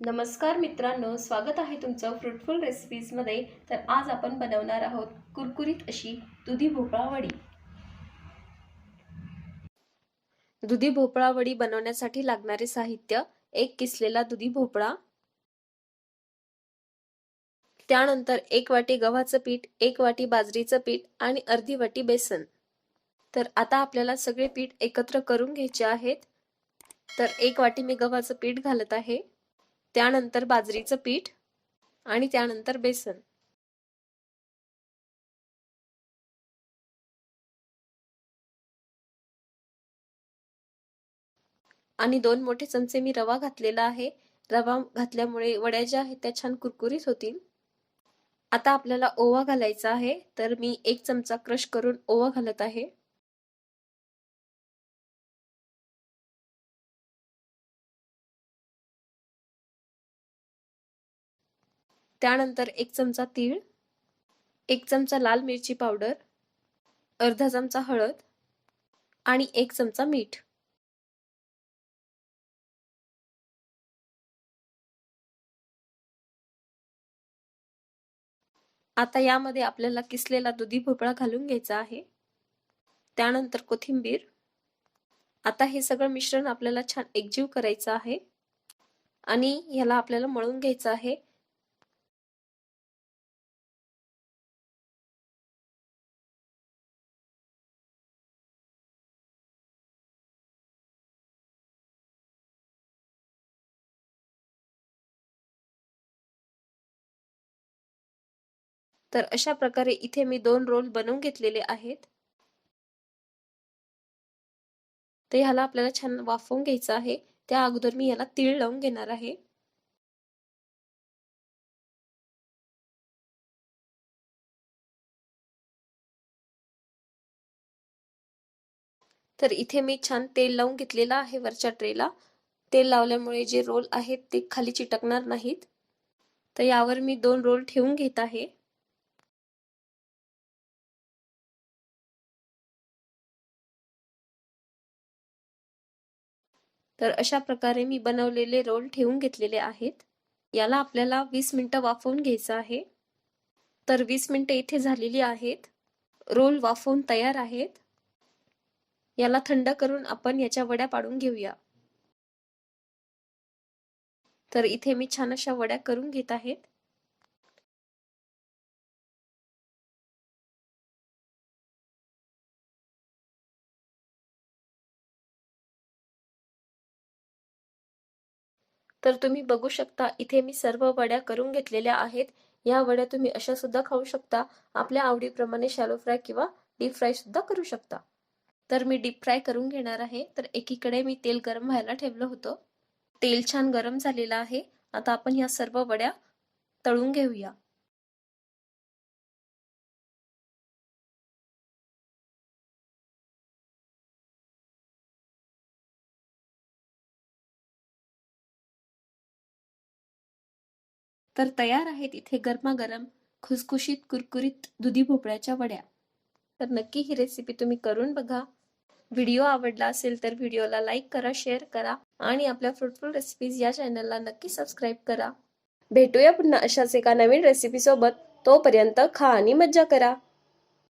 नमस्कार मित्रांनो स्वागत आहे तुमचं फ्रुटफुल रेसिपीजमध्ये तर आज आपण बनवणार आहोत कुरकुरीत अशी दुधी भोपळा वडी. दुधी भोपळा वडी बनवण्यासाठी लागणारे साहित्य एक किसलेला दुधी भोपळा. त्यानंतर एक वाटी गव्हाचं पीठ एक वाटी बाजरीचं पीठ आणि अर्धी वाटी बेसन. तर आता आपल्याला सगळे पीठ एकत्र करून घ्यायचे आहेत. तर एक वाटी मी गव्हाचं पीठ घालत आहे. त्यानंतर बाजरीचं पीठ आणि त्यानंतर बेसन. आणि दोन मोठे चमचे मी रवा घातलेला आहे. रवा घातल्यामुळे वड्या ज्या आहेत त्या छान कुरकुरीत होतील. आता आपल्याला ओवा घालायचा आहे. तर मी एक चमचा क्रश करून ओवा घालत आहे. त्यानंतर एक चमचा तीळ एक चमचा लाल मिरची पावडर अर्धा चमचा हळद आणि एक चमचा मीठ. आता यामध्ये आपल्याला किसलेला दुधी भोपळा घालून घ्यायचा आहे. त्यानंतर कोथिंबीर. आता हे सगळं मिश्रण आपल्याला छान एकजीव करायचं आहे. आणि ह्याला आपल्याला मळून घ्यायचं आहे. तर अशा प्रकारे इथे मी दोन रोल बनवून घेतलेले आहेत. तर ह्याला आपल्याला छान वाफवून घ्यायचं आहे. त्या अगोदर मी याला तीळ लावून घेणार आहे. तर इथे मी छान तेल लावून घेतलेलं आहे वरच्या ट्रेला तेल लावल्यामुळे जे रोल आहेत ते खाली चिटकणार नाहीत. तर यावर मी दोन रोल ठेवून घेत आहे. तर अशा प्रकारे मी बनवलेले रोल ठेवून घेतलेले आहेत. याला आपल्याला वीस मिनटं वाफवून घ्यायचं आहे. तर वीस मिनटं इथे झालेली आहेत. रोल वाफवून तयार आहेत. याला थंड करून आपण याच्या वड्या पाडून घेऊया. तर इथे मी छान अशा वड्या करून घेत आहेत तर तुम्ही बघू शकता इथे मी सर्व वड्या करून घेतलेल्या आहेत. या वड्या तुम्ही अशा सुद्धा खाऊ शकता. आपल्या आवडीप्रमाणे शॅलो फ्राय किंवा डीप फ्राय सुद्धा करू शकता. तर मी डीप फ्राय करून घेणार आहे. तर एकीकडे मी तेल गरम व्हायला ठेवलं होतं. तेल छान गरम झालेलं आहे. आता आपण या सर्व वड्या तळून घेऊया. तर तयार आहेत इथे गरमागरम खुसखुशीत कुरकुरीत दुधी भोपळ्याच्या वड्या. तर नक्की ही रेसिपी तुम्ही करून बघा. व्हिडिओ आवडला असेल तर व्हिडिओला लाईक करा शेअर करा आणि आपल्या फ्रुटफुल रेसिपीज या चॅनलला नक्की सबस्क्राईब करा. भेटूया पुन्हा अशाच एका नवीन रेसिपीसोबत तोपर्यंत खा आणि मज्जा करा.